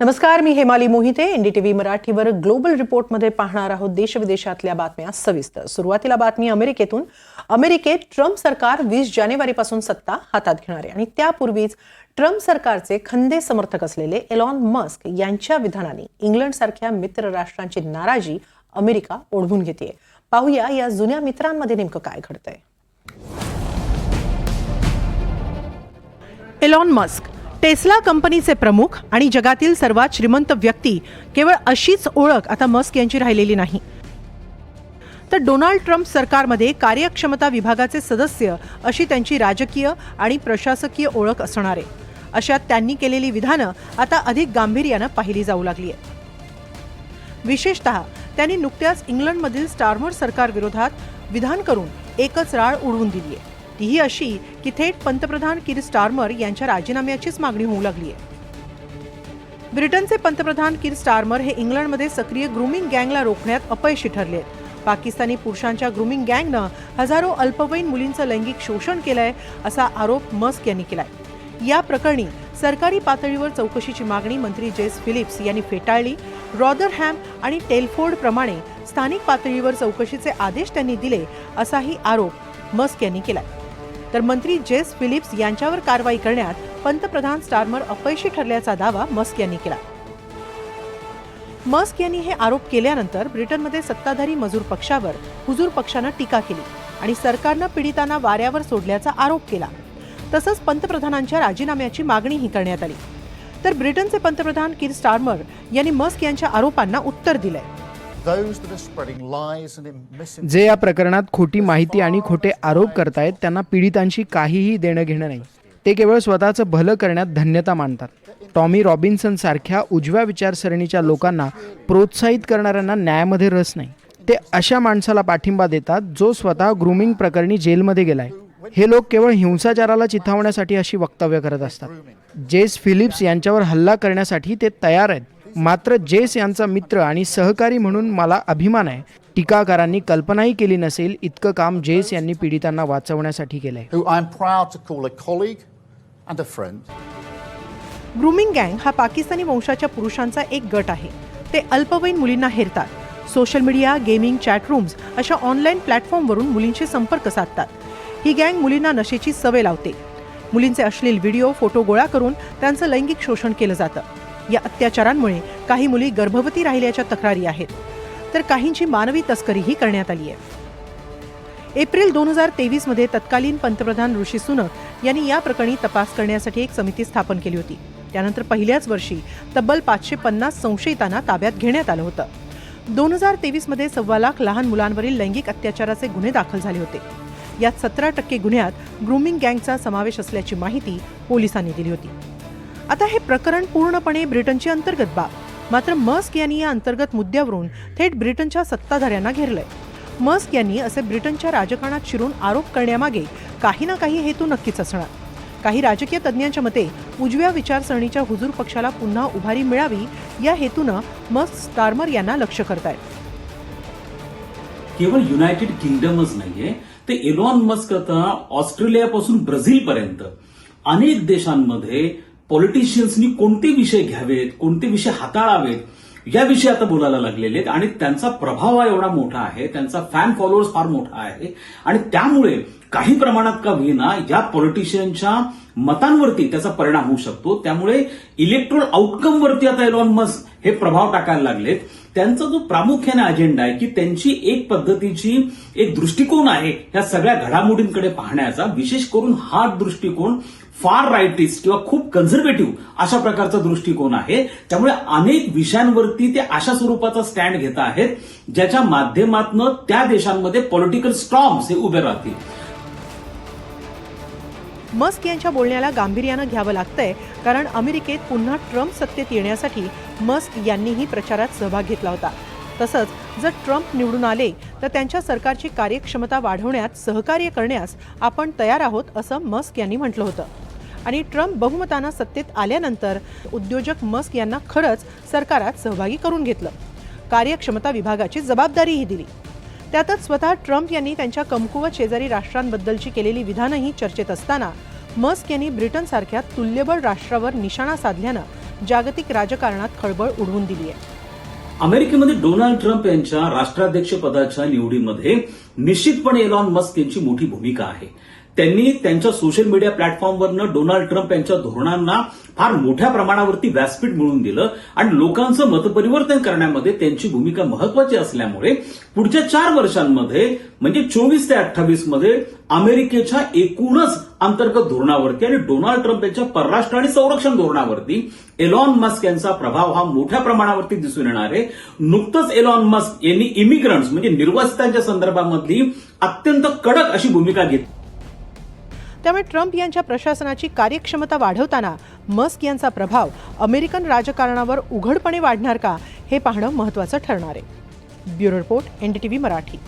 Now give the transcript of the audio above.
नमस्कार मी हेमाली मोहिते. एनडीटीव्ही मराठीवर ग्लोबल रिपोर्टमध्ये पाहणार आहोत देशविदेशातल्या बातम्या. सविस्तर सुरुवातीला बातमी अमेरिकेतून. अमेरिकेत ट्रम्प सरकार वीस जानेवारीपासून सत्ता हातात घेणार आहे. आणि त्यापूर्वीच ट्रम्प सरकारचे खंदे समर्थक असलेले एलॉन मस्क यांच्या विधानाने इंग्लंडसारख्या मित्र राष्ट्रांची नाराजी अमेरिका ओढवून घेते पाहूया या जुन्या मित्रांमध्ये नेमकं काय घडतंय. एलॉन मस्क टेस्ला कंपनीचे प्रमुख आणि जगातील सर्वात श्रीमंत व्यक्ती केवळ अशीच ओळख आता मस्क यांची राहिलेली नाही. तर डोनाल्ड ट्रम्प सरकारमध्ये कार्यक्षमता विभागाचे सदस्य अशी त्यांची राजकीय आणि प्रशासकीय ओळख असणार. आहे त्यांनी केलेली विधानं आता अधिक गांभीर्यानं पाहिली जाऊ लागली आहेत विशेषतः त्यांनी नुकत्याच इंग्लंडमधील स्टारमर सरकारविरोधात विधान करून एकच राळ उडवून दिली आहे तीही अशी की थेट पंतप्रधान किर स्टार्मर यांच्या राजीनाम्याचीच मागणी होऊ लागली आहे. ब्रिटनचे पंतप्रधान किर स्टारमर हे इंग्लंडमध्ये सक्रिय ग्रुमिंग गँगला रोखण्यात अपयशी ठरले आहेत. पाकिस्तानी पुरुषांच्या ग्रुमिंग गँगनं हजारो अल्पवयीन मुलींचं लैंगिक शोषण केलंय असा आरोप मस्क यांनी केलाय. या प्रकरणी सरकारी पातळीवर चौकशीची मागणी मंत्री जेस फिलिप्स यांनी फेटाळली. रॉदरहॅम आणि टेलफोर्ड प्रमाणे स्थानिक पातळीवर चौकशीचे आदेश त्यांनी दिले असाही आरोप मस्क यांनी केलाय. तर मंत्री जेस फिलिप्स यांच्यावर कारवाई करण्यात पंतप्रधान स्टारमर अपयशी ठरल्याचा दावा मस्क यांनी केला. मस्क यांनी हे आरोप केल्यानंतर ब्रिटनमध्ये सत्ताधारी मजूर पक्षावर हुजूर पक्षानं टीका केली आणि सरकारनं पीडितांना वाऱ्यावर सोडल्याचा आरोप केला. तसंच पंतप्रधानांच्या राजीनाम्याची मागणीही करण्यात आली. तर ब्रिटनचे पंतप्रधान किर स्टारमर यांनी मस्क यांच्या आरोपांना उत्तर दिलंय. जे या प्रकरणात खोटी माहिती आणि खोटे आरोप करतायत त्यांना पीडितांशी काहीही देणं घेणं नाही. ते केवळ स्वतःचं भलं करण्यात धन्यता मानतात. टॉमी रॉबिन्सन सारख्या उजव्या विचारसरणीच्या लोकांना प्रोत्साहित करणाऱ्यांना न्यायामध्ये रस नाही. ते अशा माणसाला पाठिंबा देतात जो स्वतः ग्रुमिंग प्रकरणी जेलमध्ये गेलाय. हे लोक केवळ हिंसाचाराला चिथावण्यासाठी अशी वक्तव्य करत असतात. जेस फिलिप्स यांच्यावर हल्ला करण्यासाठी ते तयार आहेत. मात्र जेस यांचा मित्र आणि सहकारी म्हणून मला अभिमान आहे. टीकाकारांनी कल्पनाही केली नसेल इतकं काम जेस यांनी पीडितांना वाचवण्यासाठी केलंय. ग्रुमिंग गँग हा पाकिस्तानी वंशाच्या पुरुषांचा एक गट आहे. ते अल्पवयीन मुलींना हेरतात. Social media gaming chat rooms अशा ऑनलाईन प्लॅटफॉर्मवरून मुलींशी संपर्क साधतात. ही गँग मुलींना नशेची सवय लावते. मुलींचे अश्लील व्हिडिओ फोटो गोळा करून त्यांचं लैंगिक शोषण केलं जातं. या अत्याचारांमुळे काही मुली गर्भवती राहिल्याच्या तक्रारी आहेत. तर काहींची मानवी तस्करीही करण्यात आली आहे. एप्रिल दोन हजार तेवीसमध्ये तत्कालीन पंतप्रधान ऋषी सुनक यांनी या प्रकरणी तपास करण्यासाठी एक समिती स्थापन केली होती. त्यानंतर पहिल्याच वर्षी तब्बल पाचशे पन्नास संशयितांना ताब्यात घेण्यात आलं होतं. दोन हजार तेवीसमध्ये सव्वा लाख लहान मुलांवरील लैंगिक अत्याचाराचे गुन्हे दाखल झाले होते. यात सतरा टक्के गुन्ह्यात ग्रुमिंग गँगचा समावेश असल्याची माहिती पोलिसांनी दिली होती. आता हे प्रकरण पूर्णपणे ब्रिटनची अंतर्गत बाब. मात्र मस्क यांनी या अंतर्गत मुद्द्यावरून थेट ब्रिटनच्या सत्ताधाऱ्यांना घेरलंय. मस्क यांनी असे ब्रिटनच्या राजकारणात शिरून आरोप करण्यामागे काही ना काही हेतू नक्कीच असणार. काही राजकीय तज्ज्ञांच्या मते उजव्या विचारसरणीच्या हुजूर पक्षाला पुन्हा उभारी मिळावी या हेतूनं मस्क स्टार्मर यांना लक्ष करतायत. केवळ युनायटेड किंगडमच नाहीये ते एलॉन मस्क आता ऑस्ट्रेलियापासून ब्राझील पर्यंत अनेक देशांमध्ये पॉलिटिशियन्सनी कोणते विषय घ्यावेत कोणते विषय हाताळावेत याविषयी आता बोलायला लागलेले आहेत. आणि त्यांचा प्रभाव हा एवढा मोठा आहे त्यांचा फॅन फॉलोअर्स फार मोठा आहे. आणि त्यामुळे काही प्रमाणात का होईना या पॉलिटिशियनच्या मतांवरती त्याचा परिणाम होऊ शकतो. त्यामुळे इलेक्ट्रोल आउटकमवरती आता एलॉन मस्क हे प्रभाव टाकायला लागलेत. त्यांचा जो प्रामुख्याने अजेंडा आहे की त्यांची एक पद्धतीची एक दृष्टिकोन आहे या सगळ्या घडामोडींकडे पाहण्याचा. विशेष करून हा दृष्टिकोन फार राईटिस्ट किंवा खूप कन्झर्वेटिव्ह अशा प्रकारचा दृष्टिकोन आहे. त्यामुळे अनेक विषयांवरती ते अशा स्वरूपाचा स्टँड घेत आहेत ज्याच्या माध्यमातून त्या देशांमध्ये पॉलिटिकल स्ट्रॉम्स हे उभे राहतील. मस्क यांच्या बोलण्याला गांभीर्यानं घ्यावं लागतंय कारण अमेरिकेत पुन्हा ट्रम्प सत्तेत येण्यासाठी मस्क यांनीही प्रचारात सहभाग घेतला होता. तसंच जर ट्रम्प निवडून आले तर त्यांच्या सरकारची कार्यक्षमता वाढवण्यात सहकार्य करण्यास आपण तयार आहोत असं मस्क यांनी म्हटलं होतं. आणि ट्रम्प बहुमतानं सत्तेत आल्यानंतर उद्योजक मस्क यांना खरंच सरकारात सहभागी करून घेतलं. कार्यक्षमता विभागाची जबाबदारीही दिली. त्यातच स्वतः ट्रम्प यांनी त्यांच्या कमकुवत शेजारी राष्ट्रांबद्दलची केलेली विधानही चर्चेत असताना मस्क यांनी ब्रिटनसारख्या तुल्यबळ राष्ट्रावर निशाणा साधल्यानं जागतिक राजकारणात खळबळ उडवून दिली आहे अमेरिकेमध्ये डोनाल्ड ट्रम्प यांच्या राष्ट्राध्यक्ष पदाच्या निवडीमध्ये निश्चितपणे एलॉन मस्क यांची मोठी भूमिका आहे. त्यांनी त्यांच्या सोशल मीडिया प्लॅटफॉर्मवरनं डोनाल्ड ट्रम्प यांच्या धोरणांना फार मोठ्या प्रमाणावरती व्यासपीठ मिळवून दिलं आणि लोकांचं मतपरिवर्तन करण्यामध्ये त्यांची भूमिका महत्वाची असल्यामुळे पुढच्या चार वर्षांमध्ये म्हणजे चोवीस ते अठ्ठावीसमध्ये अमेरिकेच्या एकूणच अंतर्गत धोरणावरती आणि डोनाल्ड ट्रम्प यांच्या परराष्ट्र आणि संरक्षण धोरणावरती एलॉन मस्क यांचा प्रभाव हा मोठ्या प्रमाणावरती दिसून येणार आहे. नुकतंच एलॉन मस्क यांनी इमिग्रंट्स म्हणजे निर्वासितांच्या संदर्भामधली अत्यंत कडक अशी भूमिका घेतली त्यामुळे ट्रम्प यांच्या प्रशासनाची कार्यक्षमता वाढवताना मस्क यांचा प्रभाव अमेरिकन राजकारणावर उघडपणे वाढणार का हे पाहणं महत्त्वाचं ठरणार आहे. Bureau report NDTV Marathi.